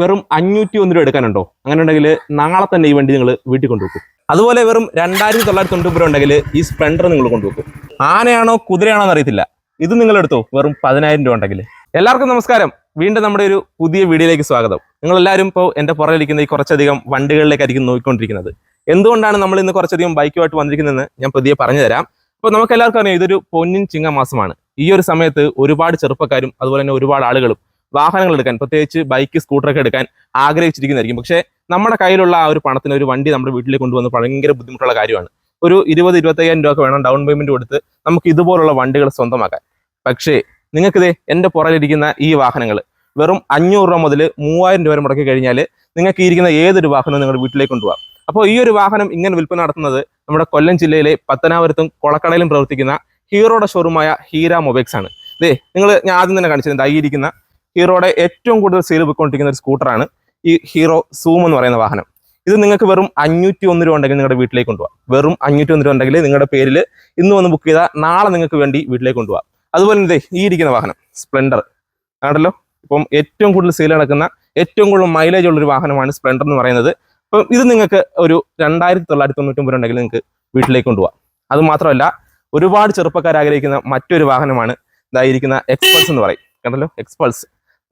വെറും അഞ്ഞൂറ്റി ഒന്ന് രൂപ എടുക്കാനുണ്ടോ? അങ്ങനെ ഉണ്ടെങ്കിൽ നാളെ തന്നെ ഈ വണ്ടി നിങ്ങൾ വീട്ടിൽ കൊണ്ടുവെക്കും. അതുപോലെ വെറും രണ്ടായിരത്തി തൊള്ളായിരത്തി രൂപ ഉണ്ടെങ്കിൽ ഈ സ്പ്ലെൻഡർ നിങ്ങൾ കൊണ്ടുവെക്കും. ആനയാണോ കുതിരയാണോ എന്ന് അറിയത്തില്ല. ഇത് നിങ്ങൾ എടുത്തോ? വെറും പതിനായിരം രൂപ ഉണ്ടെങ്കിൽ. എല്ലാവർക്കും നമസ്കാരം. വീണ്ടും നമ്മുടെ ഒരു പുതിയ വീഡിയോയിലേക്ക് സ്വാഗതം. നിങ്ങൾ എല്ലാവരും ഇപ്പോൾ എന്റെ പുറകിലിരിക്കുന്ന ഈ കുറച്ചധികം വണ്ടികളിലേക്കായിരിക്കും നോക്കിക്കൊണ്ടിരിക്കുന്നത്. എന്തുകൊണ്ടാണ് നമ്മൾ ഇന്ന് കുറച്ചധികം ബൈക്കുമായിട്ട് വന്നിരിക്കുന്നതെന്ന് ഞാൻ പുതിയ പറഞ്ഞു തരാം. അപ്പോൾ നമുക്ക് എല്ലാവർക്കും അറിയാം ഇതൊരു പൊന്നിൻ ചിങ്ങ മാസമാണ് ഈ ഒരു സമയത്ത് ഒരുപാട് ചെറുപ്പക്കാരും അതുപോലെ തന്നെ ഒരുപാട് ആളുകളും വാഹനങ്ങൾ എടുക്കാൻ പ്രത്യേകിച്ച് ബൈക്ക് സ്കൂട്ടറൊക്കെ എടുക്കാൻ ആഗ്രഹിച്ചിരിക്കുന്നതായിരിക്കും. പക്ഷേ നമ്മുടെ കയ്യിലുള്ള ആ ഒരു പണത്തിന് ഒരു വണ്ടി നമ്മുടെ വീട്ടിലേക്ക് കൊണ്ടുവന്ന് ഭയങ്കര ബുദ്ധിമുട്ടുള്ള കാര്യമാണ്. ഒരു ഇരുപത് ഇരുപത്തയ്യായിരം രൂപ വേണം ഡൗൺ പേയ്മെന്റ് കൊടുത്ത് നമുക്ക് ഇതുപോലുള്ള വണ്ടികൾ സ്വന്തമാക്കാൻ. പക്ഷേ നിങ്ങൾക്കിത് എന്റെ പുറകിലിരിക്കുന്ന ഈ വാഹനങ്ങൾ വെറും അഞ്ഞൂറ് രൂപ മുതൽ മൂവായിരം രൂപ വരെ മുടക്കി കഴിഞ്ഞാൽ നിങ്ങൾക്ക് ഇരിക്കുന്ന ഏതൊരു വാഹനവും നിങ്ങളുടെ വീട്ടിലേക്ക് കൊണ്ടുപോകാം. അപ്പോൾ ഈ ഒരു വാഹനം ഇങ്ങനെ വിൽപ്പന നടത്തുന്നത് നമ്മുടെ കൊല്ലം ജില്ലയിലെ പത്തനാപുരത്തും കൊളക്കടയിലും പ്രവർത്തിക്കുന്ന ഹീറോയുടെ ഷോറൂമായ ഹീര മൊബൈൽസ് ആണ്. ഇതേ നിങ്ങൾ ഞാൻ ആദ്യം തന്നെ കാണിച്ചത് ഐ ഇരിക്കുന്ന ഹീറോയുടെ ഏറ്റവും കൂടുതൽ സെയിൽ പോയിക്കൊണ്ടിരിക്കുന്ന ഒരു സ്കൂട്ടറാണ് ഈ ഹീറോ സൂം എന്ന് പറയുന്ന വാഹനം. ഇത് നിങ്ങൾക്ക് വെറും അഞ്ഞൂറ്റി ഒന്ന് രൂപ ഉണ്ടെങ്കിൽ നിങ്ങളുടെ വീട്ടിലേക്ക് കൊണ്ടുപോകാം വെറും അഞ്ഞൂറ്റി ഒന്ന് രൂപ ഉണ്ടെങ്കിൽ നിങ്ങളുടെ പേരിൽ ഇന്ന് വന്ന് ബുക്ക് ചെയ്താൽ നാളെ നിങ്ങൾക്ക് വേണ്ടി വീട്ടിലേക്ക് കൊണ്ടുപോകാം അതുപോലെ തന്നെ ഈ ഇരിക്കുന്ന വാഹനം സ്പ്ലെൻഡർ ആണല്ലോ? ഇപ്പം ഏറ്റവും കൂടുതൽ സെയിൽ നടക്കുന്ന ഏറ്റവും കൂടുതൽ മൈലേജ് ഉള്ള ഒരു വാഹനമാണ് സ്പ്ലെൻഡർ എന്ന് പറയുന്നത്. അപ്പം ഇത് നിങ്ങൾക്ക് ഒരു രണ്ടായിരത്തി തൊള്ളായിരത്തി ഉണ്ടെങ്കിൽ നിങ്ങൾക്ക് വീട്ടിലേക്ക് കൊണ്ടുപോകാം അതുമാത്രമല്ല ഒരുപാട് ചെറുപ്പക്കാർ ആഗ്രഹിക്കുന്ന മറ്റൊരു വാഹനമാണ് ഇതായിരിക്കുന്ന എക്സ്പൾസ് എന്ന് പറയും. കണ്ടല്ലോ? എക്സ്പൾസ്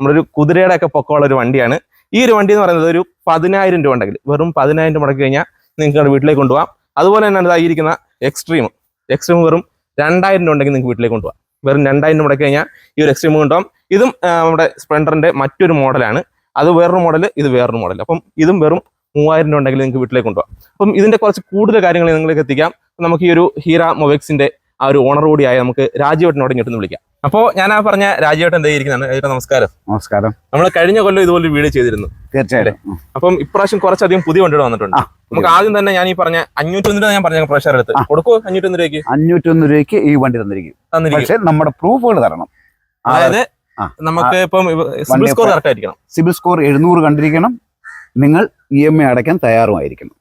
നമ്മളൊരു കുതിരയുടെ ഒക്കെ പൊക്കമുള്ള ഒരു വണ്ടിയാണ്. ഈ ഒരു വണ്ടി എന്ന് പറയുന്നത് ഒരു പതിനായിരം രൂപ ഉണ്ടെങ്കിൽ വെറും പതിനായിരം രൂപ മുടക്കി കഴിഞ്ഞാൽ നിങ്ങൾക്ക് വീട്ടിലേക്ക് കൊണ്ടുപോകാം. അതുപോലെ തന്നെ ഇതായിരിക്കുന്ന എക്സ്ട്രീം എക്സ്ട്രീം വെറും രണ്ടായിരം രൂപ ഉണ്ടെങ്കിൽ നിങ്ങൾക്ക് വീട്ടിലേക്ക് കൊണ്ടുപോകാം. വെറും രണ്ടായിരം രൂപ മുടക്കി കഴിഞ്ഞാൽ ഈ ഒരു എക്സ്ട്രീം കൊണ്ടുപോകാം. ഇതും നമ്മുടെ സ്പ്ലെൻഡറിന്റെ മറ്റൊരു മോഡലാണ്. അത് വേറൊരു മോഡൽ ഇത് വേറൊരു മോഡൽ അപ്പം ഇതും വെറും മൂവായിരം രൂപ ഉണ്ടെങ്കിൽ നിങ്ങൾക്ക് വീട്ടിലേക്ക് കൊണ്ടുപോകാം. അപ്പം ഇതിന്റെ കുറച്ച് കൂടുതൽ കാര്യങ്ങൾ നിങ്ങൾക്ക് എത്തിക്കാം. നമുക്ക് ഈ ഒരു ഹീറ മൊബൈക്സിന്റെ ആ ഒരു ഓണർ കൂടിയായ നമുക്ക് രാജീവേട്ടനോട് ഇങ്ങോട്ട് വിളിക്കാം. അപ്പോ ഞാൻ ആ പറഞ്ഞ രാജീവേട്ടൻ എന്താ ഇരിക്കുന്നതാണ് രാജേട്ടൻ നമസ്കാരം. നമസ്കാരം. നമ്മൾ കഴിഞ്ഞ കൊല്ലം ഇതുപോലെ വീഡിയോ ചെയ്തിരുന്നു. തീർച്ചയായിട്ടും. അപ്പം ഇപ്രാവശ്യം കുറച്ചധികം പുതിയ വണ്ടികൾ വന്നിട്ടുണ്ട്. നമുക്ക് ആദ്യം തന്നെ ഞാൻ ഈ പറഞ്ഞ അഞ്ഞൂറ്റൊന്ന് രൂപ ഞാൻ പറഞ്ഞ പ്രഷർ എടുത്ത്. കൊടുക്കുമോ അഞ്ഞൂറ്റൊന്ന് രൂപയ്ക്ക്. അഞ്ഞൂറ്റൊന്ന് രൂപയ്ക്ക് ഈ വണ്ടി തന്നിരിക്കും. പക്ഷേ നമ്മുടെ പ്രൂഫുകൾ തരണം. അതായത് നമുക്ക് ഇപ്പം സിബിൽ സ്കോർ കറക്റ്റ് ആയിരിക്കണം സിബിൽ സ്കോർ എഴുന്നൂറ് കണ്ടിരിക്കണം. നിങ്ങൾ ഇ എം ഐ അടയ്ക്കാൻ തയ്യാറുമായിരിക്കണം.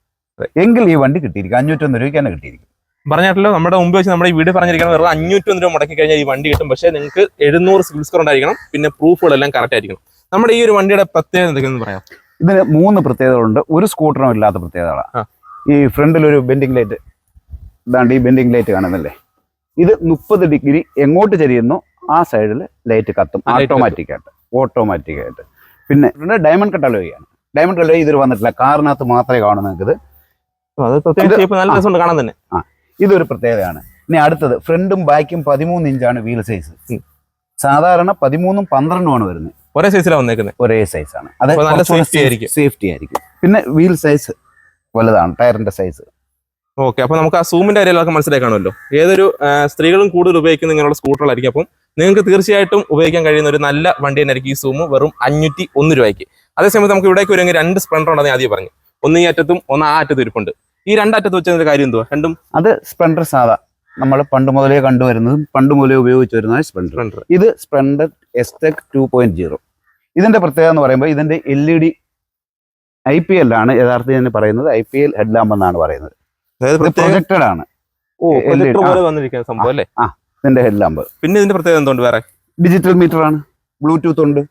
എങ്കിൽ ഈ വണ്ടി കിട്ടിയിരിക്കും. അഞ്ഞൂറ്റൊന്ന് രൂപയ്ക്ക് തന്നെ കിട്ടിയിരിക്കും. പറഞ്ഞിട്ടല്ലോ നമ്മുടെ മുമ്പ് വെച്ച് നമ്മുടെ ഈ വീട് പറഞ്ഞിരിക്കണം വെറുതെ അഞ്ഞൂറ്റൊന്ന് രൂപ മുടക്കി കഴിഞ്ഞാൽ ഈ വണ്ടി കിട്ടും. പക്ഷേ നിങ്ങൾക്ക് എഴുന്നൂറ് സിബിൽ സ്കോർ ഉണ്ടായിരിക്കണം പിന്നെ പ്രൂഫുകളെല്ലാം കറക്റ്റ് ആയിരിക്കണം. നമ്മുടെ ഈ ഒരു വണ്ടിയുടെ പ്രത്യേകത എന്തൊക്കെയെന്ന് പറയാം ഇതിന് മൂന്ന് പ്രത്യേകതകളുണ്ട്. ഒരു സ്കൂട്ടറും ഇല്ലാത്ത പ്രത്യേകതകളാണ്. ഈ ഫ്രണ്ടിൽ ഒരു ബെൻഡിങ് ലൈറ്റ് ഇതാണ്ട് ഈ ബെൻഡിങ് ലൈറ്റ് കാണുന്നല്ലേ? ഇത് മുപ്പത് ഡിഗ്രി എങ്ങോട്ട് ചെരിയുന്നു? ആ സൈഡിൽ ലൈറ്റ് കത്തും. ഓട്ടോമാറ്റിക് ആയിട്ട്. ഓട്ടോമാറ്റിക് ആയിട്ട്. പിന്നെ ഡയമണ്ട് കട്ടലോയാണ് ഡയമണ്ട് കട്ടാലോ ഇതിൽ വന്നിട്ടില്ല. കാറിനകത്ത് മാത്രമേ കാണുന്നു നിങ്ങൾക്ക് ഇത് അത് പ്രത്യേക ഇത് shape നല്ല ആ. ഇതൊരു പ്രത്യേകതയാണ്. ഇനി അടുത്തത് ഫ്രണ്ടും ബാക്കും പതിമൂന്ന് ഇഞ്ചാണ് വീൽ സൈസ്. സാധാരണ പതിമൂന്നും പന്ത്രണ്ടുമാണ് വരുന്നത്. ഒരേ സൈസിലാണ് വന്നേക്കുന്നത് ഒരേ സൈസാണ്. അത് നല്ല സേഫ്റ്റി ആയിരിക്കും. സേഫ്റ്റി ആയിരിക്കും. പിന്നെ വീൽ സൈസ് വലുതാണ് ടയറിന്റെ സൈസ്. ഓക്കെ അപ്പൊ നമുക്ക് ആ സൂമിന്റെ കാര്യം എല്ലാവർക്കും മനസ്സിലായി കാണുമല്ലോ. ഏതൊരു സ്ത്രീകളും കൂടുതൽ ഉപയോഗിക്കുന്ന ഇങ്ങനെയുള്ള സ്കൂട്ടറുകളായിരിക്കും. അപ്പം നിങ്ങൾക്ക് തീർച്ചയായിട്ടും ഉപയോഗിക്കാൻ കഴിയുന്ന ഒരു നല്ല വണ്ടി തന്നെയായിരിക്കും ഈ സൂമ് വെറും അഞ്ഞൂറ്റി ഒന്ന് രൂപയ്ക്ക്. അതേസമയത്ത് നമുക്ക് ഇവിടേക്ക് വരുമെങ്കിൽ രണ്ട് സ്പ്ലൻഡർ ഉണ്ടെന്ന് ആദ്യം പറഞ്ഞു. ഒന്ന് ഈ അറ്റത്തും ഒന്ന് ആ അറ്റത്തും ഇരിപ്പുണ്ട്. ഈ രണ്ടറ്റത്ത് വെച്ചതിന്റെ കാര്യം എന്തുവാ? രണ്ടും അത് സ്പ്ലെൻഡർ സാധാ. നമ്മൾ പണ്ട് മുതലേ കണ്ടുവരുന്നതും പണ്ട് മുതലേ ഉപയോഗിച്ചു വരുന്നതാണ് സ്പ്ലെൻഡർ ഇത് Splendor S tech two point zero ഇതിന്റെ പ്രത്യേകത എന്ന് പറയുമ്പോൾ ഇതിന്റെ L E D I P L ആണ് യഥാർത്ഥത്തിൽ തന്നെ പറയുന്നത്. I P L head lamp എന്നാണ് പറയുന്നത്. പ്രൊജക്റ്റഡ് ആണ്. അല്ലേ? ഇതിന്റെ ഹെഡ് ലാമ്പ് പിന്നെ ഇതിന്റെ പ്രത്യേകത എന്തുകൊണ്ട് വേറെ? ഡിജിറ്റൽ മീറ്റർ ആണ്. ബ്ലൂടൂത്ത് ഉണ്ട്.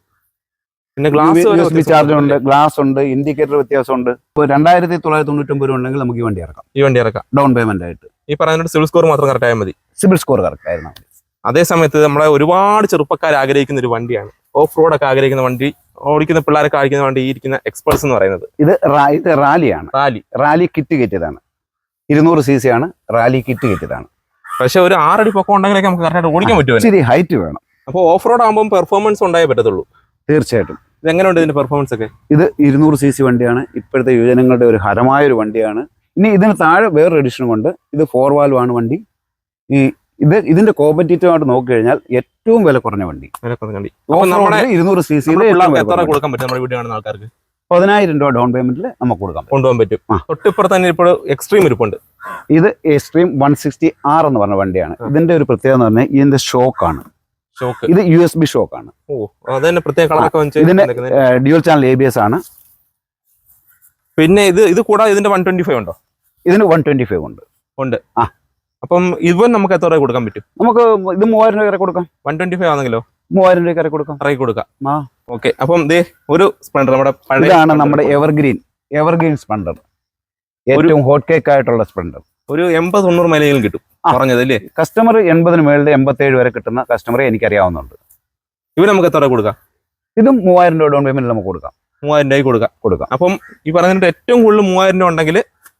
പിന്നെ ഗ്ലാസ് ചാർജർ ഉണ്ട് ഗ്ലാസ് ഉണ്ട് ഇൻഡിക്കേറ്റർ വ്യത്യാസമുണ്ട്. ഇപ്പോൾ രണ്ടായിരത്തി തൊള്ളായിരത്തി തൊണ്ണൂറ്റൊമ്പത് ഉണ്ടെങ്കിൽ നമുക്ക് ഈ വണ്ടി ഇറക്കാം. ഈ വണ്ടി ഇറക്കാം. ഡൗൺ പേയ്മെന്റ് ആയിട്ട്. ഈ പറയുന്ന സിവിൽ സ്കോർ മാത്രം കറക്റ്റ് ആയാൽ മതി. സിവിൽ സ്കോർ കറക്റ്റ് ആയിരുന്നു അതേ സമയത്ത് നമ്മളെ ഒരുപാട് ചെറുപ്പക്കാർ ആഗ്രഹിക്കുന്ന ഒരു വണ്ടിയാണ്. ഓഫ് റോഡ് ഒക്കെ ആഗ്രഹിക്കുന്ന വണ്ടി ഓടിക്കുന്ന പിള്ളേരൊക്കെ ആഗ്രഹിക്കുന്ന വണ്ടി ഈ ഇരിക്കുന്ന എക്സ്പൾസ് എന്ന് പറയുന്നത്. ഇത് ഇത് റാലിയാണ്. റാലി. റാലി കിറ്റ് കയറ്റിയതാണ്. ഇരുന്നൂറ് സി സി ആണ് റാലി കിറ്റ് കയറ്റിയതാണ്. പക്ഷെ ഒരു ആറടി പൊക്കം ഉണ്ടെങ്കിലൊക്കെ നമുക്ക് കറക്റ്റ് ഓടിക്കാൻ പറ്റുമോ ഹൈറ്റ് വേണം. അപ്പോൾ ഓഫ് റോഡ് ആകുമ്പോൾ പെർഫോമൻസ് ഉണ്ടായേ പറ്റത്തുള്ളൂ. തീർച്ചയായിട്ടും. ഇത് എങ്ങനെയുണ്ട് ഇതിന്റെ പെർഫോമൻസ് ഒക്കെ ഇത് ഇരുന്നൂറ് സി സി വണ്ടിയാണ്. ഇപ്പോഴത്തെ യുവജനങ്ങളുടെ ഒരു ഹരമായ ഒരു വണ്ടിയാണ്. ഇനി ഇതിന് താഴെ വേറൊരു എഡിഷനും ഉണ്ട്. ഇത് ഫോർ വാൽവ് ആണ് വണ്ടി. ഈ ഇത് ഇതിന്റെ കോമ്പറ്റീറ്റീവ് ആയിട്ട് നോക്കി കഴിഞ്ഞാൽ ഏറ്റവും വില കുറഞ്ഞ വണ്ടി. ഇരുന്നൂറ് സി സി കൊടുക്കാൻ പറ്റും നമ്മുടെ കാണുന്ന ആൾക്കാർക്ക്? പതിനായിരം രൂപ ഡൗൺ പേയ്മെന്റിൽ നമുക്ക് കൊടുക്കാം കൊണ്ടുപോകാൻ പറ്റും. തൊട്ടിപ്പുറത്ത് തന്നെ ഇപ്പോൾ എക്സ്ട്രീം ഇരിപ്പുണ്ട്. ഇത് എക്സ്ട്രീം വൺ സിക്സ്റ്റി ആർ എന്ന് പറഞ്ഞ വണ്ടിയാണ്. ഇതിന്റെ ഒരു പ്രത്യേകത എന്ന് പറഞ്ഞാൽ ഇതിന്റെ ഷോക്കാണ് ഷോക്ക് ഇത് യു എസ് ബി ഷോക്ക് ആണ് ഇതിന്. Dual channel A B S ആണ്. പിന്നെ ഇത് ഇത് കൂടാതെ ഇതിന്റെ വൺ ട്വന്റി ഫൈവ് ഉണ്ടോ? ഇതിന് വൺ ട്വന്റി ഫൈവ് ഉണ്ട്. ഉണ്ട്. ആ. അപ്പം ഇവൻ നമുക്ക് എത്ര രൂപ കൊടുക്കാൻ പറ്റും? നമുക്ക് ഇത് മൂവായിരം രൂപ കൊടുക്കാം. വൺ ട്വന്റി ഫൈവ് ആണെങ്കിലോ? മൂവായിരം രൂപ കൊടുക്കാം. ഇറക്കി കൊടുക്കാം. ആ. ഓക്കെ. അപ്പം ദേ ഒരു സ്പ്ലണ്ടർ നമ്മുടെ ഇതാണ് നമ്മുടെ എവർഗ്രീൻ എവർഗ്രീൻ സ്പ്ലണ്ടർ. ഏറ്റവും ഹോട്ട് കേക്ക് ആയിട്ടുള്ള സ്പ്ലണ്ടർ. ഒരു എൺപത് തൊണ്ണൂറ് മൈലെങ്കിലും കിട്ടും. കുറഞ്ഞത് അല്ലേ കസ്റ്റമർ എൺപതിന് മേളിൽ എൺപത്തേഴ് വരെ കിട്ടുന്ന കസ്റ്റമറെ എനിക്കറിയാവുന്നുണ്ട് ഇവർ നമുക്ക് എത്ര കൊടുക്കാം? ഇതും മൂവായിരം രൂപ ഡൗൺ പേയ്മെന്റ് നമുക്ക് കൊടുക്കാം. മൂവായിരം രൂപ കൊടുക്കാം. കൊടുക്കാം. അപ്പം ഈ പറഞ്ഞിട്ട് ഏറ്റവും കൂടുതൽ മൂവായിരം രൂപ ഉണ്ടെങ്കിൽ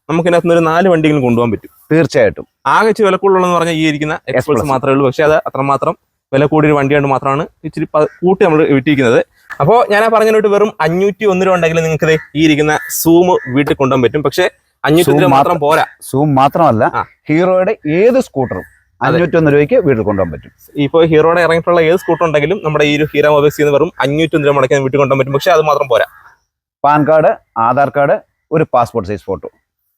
നമുക്ക് ഇതിനകത്ത് നിന്ന് ഒരു നാല് വണ്ടികളും കൊണ്ടുപോകാൻ പറ്റും. തീർച്ചയായിട്ടും. ആകെ ഇച്ചിരി വില കൂടുതലെന്ന് പറഞ്ഞാൽ ഈ ഇരിക്കുന്ന എക്സ്പ്രസ് മാത്രമേ ഉള്ളൂ. പക്ഷേ അത് അത്രമാത്രം വില കൂടിയ ഒരു വണ്ടിയാണ് മാത്രമാണ് ഇച്ചിരി കൂട്ടി നമ്മൾ വിട്ടിരിക്കുന്നത് അപ്പോൾ ഞാൻ ആ പറഞ്ഞിട്ട് വെറും അഞ്ഞൂറ്റി ഒന്ന് രൂപ ഉണ്ടെങ്കിൽ നിങ്ങൾക്ക് ഈ ഇരിക്കുന്ന സൂം വീട്ടിൽ കൊണ്ടുപോകാൻ പറ്റും. പക്ഷേ അഞ്ഞൂറ്റി മാത്രം പോരാ. സൂം മാത്രമല്ല ഹീറോയുടെ ഏത് സ്കൂട്ടറും അഞ്ഞൂറ്റൊന്ന് രൂപയ്ക്ക് വീട്ടിൽ കൊണ്ടുപോകാൻ പറ്റും. ഇപ്പോൾ ഹീറോയുടെ ഇറങ്ങിയിട്ടുള്ള ഏത് സ്കൂട്ടർ ഉണ്ടെങ്കിലും നമ്മുടെ ഈ ഒരു ഹീറോ മൊബൈൽസിൽ നിന്ന് വെറും അഞ്ഞൂറ്റി ഒന്ന് രൂപ മുടക്കാൻ വീട്ടിൽ കൊണ്ടുപോകാൻ പറ്റും. പക്ഷേ അത് മാത്രം പോരാ. പാൻ കാർഡ് ആധാർ കാർഡ് ഒരു പാസ്പോർട്ട് സൈസ് ഫോട്ടോ.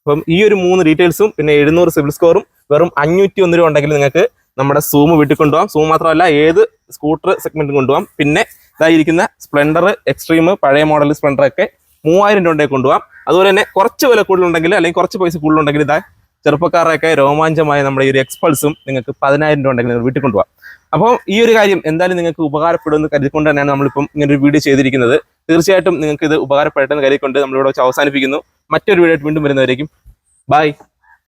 അപ്പം ഈ ഒരു മൂന്ന് ഡീറ്റെയിൽസും പിന്നെ എഴുന്നൂറ് സിവിൽ സ്കോറും വെറും അഞ്ഞൂറ്റി ഒന്ന് രൂപ ഉണ്ടെങ്കിൽ നിങ്ങൾക്ക് നമ്മുടെ സൂം വീട്ടിൽ കൊണ്ടുപോകാം. സൂം മാത്രമല്ല ഏത് സ്കൂട്ടർ സെഗ്മെന്റും കൊണ്ടുപോകാം. പിന്നെ ഇതായിരിക്കുന്ന സ്പ്ലെൻഡർ എക്സ്ട്രീം പഴയ മോഡൽ സ്പ്ലെൻഡർ ഒക്കെ മൂവായിരം രൂപ കൊണ്ടുപോകാം. അതുപോലെ തന്നെ കുറച്ച് വില കൂടുതലുണ്ടെങ്കിൽ അല്ലെങ്കിൽ കുറച്ച് പൈസ കൂടുതലുണ്ടെങ്കിൽ ഇതാ ചെറുപ്പക്കാരൊക്കെ രോമാഞ്ചമായ നമ്മുടെ ഈ ഒരു എക്സ്പൾസും നിങ്ങൾക്ക് പതിനായിരം രൂപ ഉണ്ടെങ്കിൽ വീട്ടിൽ കൊണ്ടുപോകാം അപ്പോൾ ഈ ഒരു കാര്യം എന്തായാലും നിങ്ങൾക്ക് ഉപകാരപ്പെടുമെന്ന് കരുതിക്കൊണ്ട് തന്നെയാണ് നമ്മളിപ്പം ഇങ്ങനെ ഒരു വീഡിയോ ചെയ്തിരിക്കുന്നത്. തീർച്ചയായിട്ടും നിങ്ങൾക്ക് ഇത് ഉപകാരപ്പെട്ടെന്ന് കരുതിക്കൊണ്ട് നമ്മളിവിടെ വെച്ച് അവസാനിപ്പിക്കുന്നു. മറ്റൊരു വീഡിയോ വീണ്ടും വരുന്നവരേക്കും. ബൈ